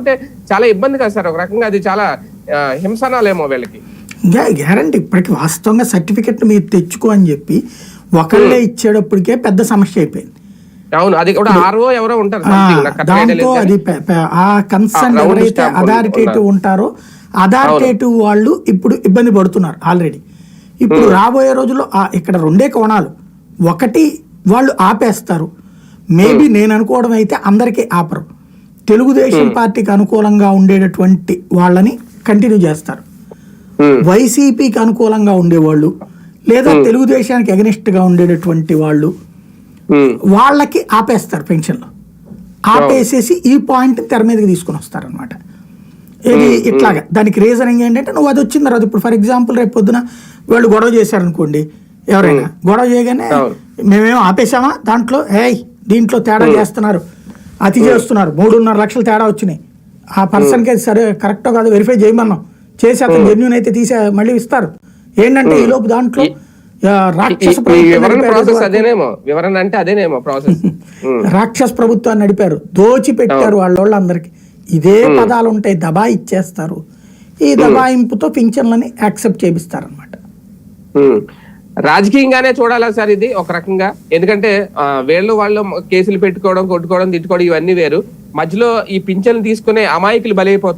అంటే చాలా ఇబ్బంది కదా సార్. ఒక రకంగా అది చాలా హింసనాలేమో వీళ్ళకి. ఇంకా గ్యారంటీ. ఇప్పటికి వాస్తవంగా సర్టిఫికెట్ మీరు తెచ్చుకో అని చెప్పి ఒకళ్ళే ఇచ్చేటప్పటికే పెద్ద సమస్య అయిపోయింది. అవును అది కూడా ఆర్ఓ ఎవరో ఉంటారు దాంతో అది ఆ కన్సర్న్ ఎవరైతే అథారిటేటివ్. ఉంటారో అథారిటేటివ్ వాళ్ళు ఇప్పుడు ఇబ్బంది పడుతున్నారు ఆల్రెడీ ఇప్పుడు రాబోయే రోజుల్లో ఇక్కడ రెండే కోణాలు. ఒకటి వాళ్ళు ఆపేస్తారు. మేబీ నేను అనుకోవడం అయితే అందరికీ ఆపరు. తెలుగుదేశం పార్టీకి అనుకూలంగా ఉండేటటువంటి వాళ్ళని కంటిన్యూ చేస్తారు. వైసీపీకి అనుకూలంగా ఉండేవాళ్ళు లేదా తెలుగుదేశానికి against గా ఉండేటటువంటి వాళ్ళు వాళ్ళకి ఆపేస్తారు పెన్షన్లు. ఆపేసేసి ఈ పాయింట్ తెర మీదకి తీసుకుని వస్తారనమాట ఇది ఇట్లాగా దానికి రీజనింగ్ ఏంటంటే నువ్వు అది వచ్చిన తర్వాత ఇప్పుడు ఫర్ ఎగ్జాంపుల్ రేపు పొద్దున వాళ్ళు గొడవ చేశారనుకోండి ఎవరైనా గొడవ చేయగానే. మేమేం ఆపేసామా దాంట్లో ఏయ్ దీంట్లో తేడా చేస్తున్నారు. అతి చేస్తున్నారు. మూడున్నర లక్షలు తేడా వచ్చినాయి. ఆ పర్సన్కి సరే కరెక్టో కాదు వెరిఫై చేయమన్నాం. చేసి అతను జెన్యున్ అయితే తీసే మళ్ళీ ఇస్తారు. ఏంటంటే ఈ లోపు దాంట్లో రాక్షస ప్రభుత్వాన్ని నడిపారు. దోచి పెట్టారు వాళ్ళందరికి. ఇదే పదాలు ఉంటాయి దబా ఇచ్చేస్తారు. ఈ దబాయింపుతో పింఛన్లని యాక్సెప్ట్ చేపిస్తారు అనమాట. రాజకీయంగానే చూడాలా సార్ ఇది ఒక రకంగా? ఎందుకంటే ఆ, వీళ్ళు వాళ్ళు కేసులు పెట్టుకోవడం కొట్టుకోవడం తిట్టుకోవడం ఇవన్నీ వేరు. మధ్యలో ఈ పింఛన్లు తీసుకునే అమాయకులు బలైపోతున్నారు.